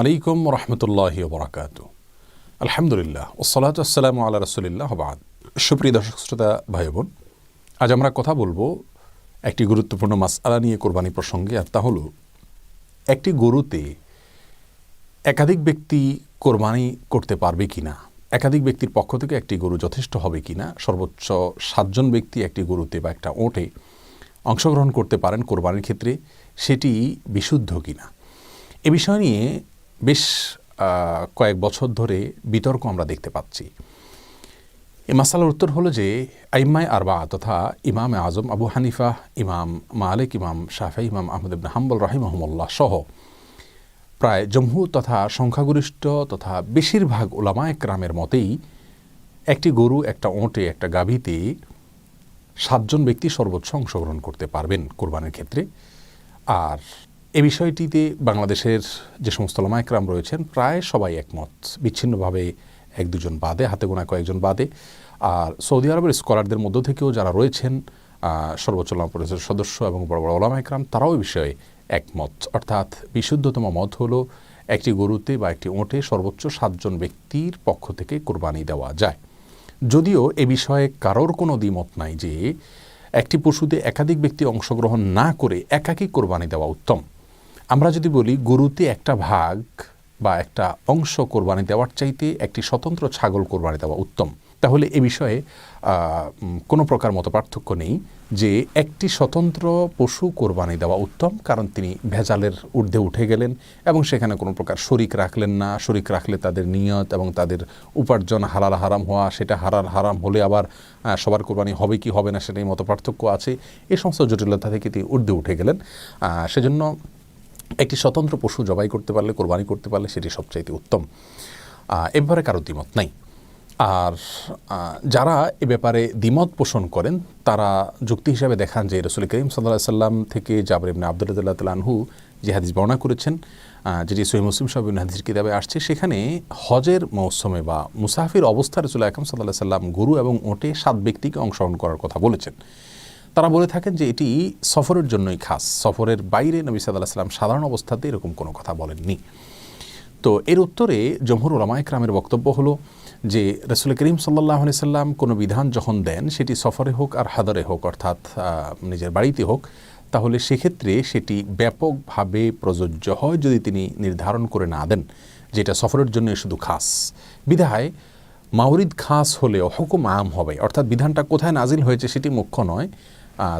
আলাইকুম রহমতুল্লাহ বরাকাত আলহামদুলিল্লাহ ওসলাত আসসালামু আল্লাহ রসুলিল্লাহ বাদ। সুপ্রিয় দর্শক শ্রোতা ভাই বোন আজ আমরা কথা বলব একটি গুরুত্বপূর্ণ মাসআলা নিয়ে কোরবানি প্রসঙ্গে, আর তা হলো একটি গরুতে একাধিক ব্যক্তি কোরবানি করতে পারবে কিনা, একাধিক ব্যক্তির পক্ষ থেকে একটি গরু যথেষ্ট হবে কিনা, সর্বোচ্চ সাতজন ব্যক্তি একটি গরুতে বা একটা ওটে অংশগ্রহণ করতে পারেন কোরবানির ক্ষেত্রে, সেটি বিশুদ্ধ কিনা। এ বিষয় নিয়ে বেশ কয়েক বছর ধরে বিতর্ক আমরা দেখতে পাচ্ছি। এই মাসালার উত্তর হলো যে আইম্মায় আরবা তথা ইমাম আজম আবু হানিফা, ইমাম মালিক, ইমাম শাফি, ইমাম আহমদ ইবনে হাম্বল রাহিমহমুল্লাহ সহ প্রায় জম্মু তথা সংখ্যাগরিষ্ঠ তথা বেশিরভাগ ওলামা একরামের মতেই একটি গরু, একটা ওঁটে, একটা গাভীতে সাতজন ব্যক্তি সর্বোচ্চ অংশগ্রহণ করতে পারবেন কোরবানির ক্ষেত্রে। আর এ বিষয়টিতে বাংলাদেশের যে সমস্ত ওলামা একরাম রয়েছেন, প্রায় সবাই একমত। বিচ্ছিন্নভাবে এক দুজন বাদে, হাতে গোনা কয়েকজন বাদে। আর সৌদি আরবের স্কলারদের মধ্য থেকেও যারা রয়েছেন সর্বোচ্চ ওলামা পরিষদের সদস্য এবং বড় বড় ওলামা একরাম তারাও এই বিষয়ে একমত। অর্থাৎ বিশুদ্ধতম মত হলো একটি গরুতে বা একটি ওঁটে সর্বোচ্চ সাতজন ব্যক্তির পক্ষ থেকে কোরবানি দেওয়া যায়। যদিও এ বিষয়ে কারোর কোনো দ্বিমত নাই যে একটি পশুতে একাধিক ব্যক্তি অংশগ্রহণ না করে একাকী কোরবানি দেওয়া উত্তম। আমরা যদি বলি গরুতে একটা ভাগ বা একটা অংশ কোরবানি দেওয়ার চাইতে একটি স্বতন্ত্র ছাগল কোরবানি দেওয়া উত্তম। তাহলে এ বিষয়ে কোনো প্রকার মত পার্থক্য নেই যে একটি স্বতন্ত্র পশু কোরবানি দেওয়া উত্তম, কারণ তিনি ভেজালের ঊর্ধ্বে উঠে গেলেন এবং সেখানে কোনো প্রকার শরিক রাখলেন না। শরিক রাখলে তাদের নিয়ত এবং তাদের উপার্জন হালাল হারাম হওয়া, সেটা হারাল হারাম হলে আবার সবার কোরবানি হবে কি হবে না সেটাই মত পার্থক্য আছে। এই সমস্ত জটিলতা থেকে তিনি ঊর্ধ্বে উঠে গেলেন। সেজন্য একটি স্বতন্ত্র পশু জবাই করতে পারলে কোরবানি করতে পারলে সেটি সবচাইতে উত্তম। আহ, এ কারও দ্বিমত নাই। আর যারা এ ব্যাপারে দ্বিমত পোষণ করেন তারা যুক্তি হিসাবে দেখান যে রসুল করিম সাল্লাহ সাল্লাম থেকে জাবর ইবনে আবদুল্লাহ তালানহু যে হাদিস বর্ণনা করেছেন যেটি সহি মুসলিম সাহেব হাদিস কিতাবে আসছে সেখানে হজের মৌসুমে বা মুসাফির অবস্থা রসুল আকরম সাল্লাহ সাল্লাম গরু এবং ওটে সাত ব্যক্তিকে অংশগ্রহণ করার কথা বলেছেন। তারা বলে থাকেন যে এটি সফরের জন্যই খাস। সফরের বাইরে নবী সাল্লাহ সাল্লাম সাধারণ অবস্থাতে এরকম কোনো কথা বলেননি। তো এর উত্তরে জমহুর ওলামা একরামের বক্তব্য হলো যে রসুল করিম সাল্লাহ সাল্লাম কোনো বিধান যখন দেন, সেটি সফরে হোক আর হাদারে হোক, অর্থাৎ নিজের বাড়িতে হোক, তাহলে সেক্ষেত্রে সেটি ব্যাপকভাবে প্রযোজ্য হয় যদি তিনি নির্ধারণ করে না দেন, যেটা সফরের জন্য শুধু খাস। বিধায় মাউরিদ খাস হলেও হুকুম আম হবে, অর্থাৎ বিধানটা কোথায় নাজিল হয়েছে সেটি মুখ্য নয়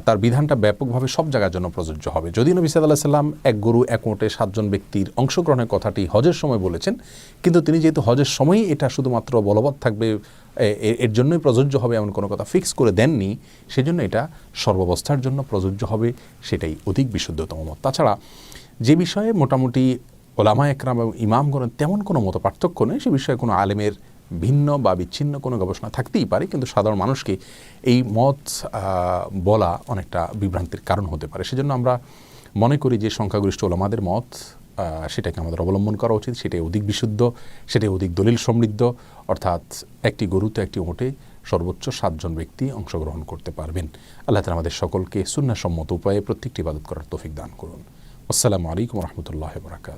তার বিধানটা ব্যাপকভাবে সব জায়গার জন্য প্রযোজ্য হবে। যদি নবী সাল্লাহ সাল্লাম এক গরু, এক ওটে সাতজন ব্যক্তির অংশগ্রহণের কথাটি হজের সময় বলেছেন, কিন্তু তিনি যেহেতু হজের সময়ই এটা শুধুমাত্র বলবৎ থাকবে এর জন্যই প্রযোজ্য হবে এমন কোনো কথা ফিক্স করে দেননি, সেজন্য এটা সর্বাবস্থার জন্য প্রযোজ্য হবে, সেটাই অধিক বিশুদ্ধতম মত। তাছাড়া যে বিষয়ে মোটামুটি ওলামা একরাম এবং ইমামগণের তেমন কোনো মতো পার্থক্য নেই, সে বিষয়ে কোনো আলেমের ভিন্ন বা বিচ্ছিন্ন কোনো গবেষণা থাকতেই পারে, কিন্তু সাধারণ মানুষকে এই মত বলা অনেকটা বিভ্রান্তির কারণ হতে পারে। সেজন্য আমরা মনে করি যে সংখ্যাগরিষ্ঠ ওলামাদের মত সেটাকে আমাদের অবলম্বন করা উচিত। সেটাই অধিক বিশুদ্ধ, সেটাই অধিক দলিল সমৃদ্ধ, অর্থাৎ একটি গরুতে একটি ওঁটে সর্বোচ্চ সাতজন ব্যক্তি অংশগ্রহণ করতে পারবেন। আল্লাহ তালা আমাদের সকলকে সুন্নাসম্মত উপায়ে প্রত্যেকটি ইবাদত করার তৌফিক দান করুন। আসসালামু আলাইকুম রহমতুল্লাহ বরাকাত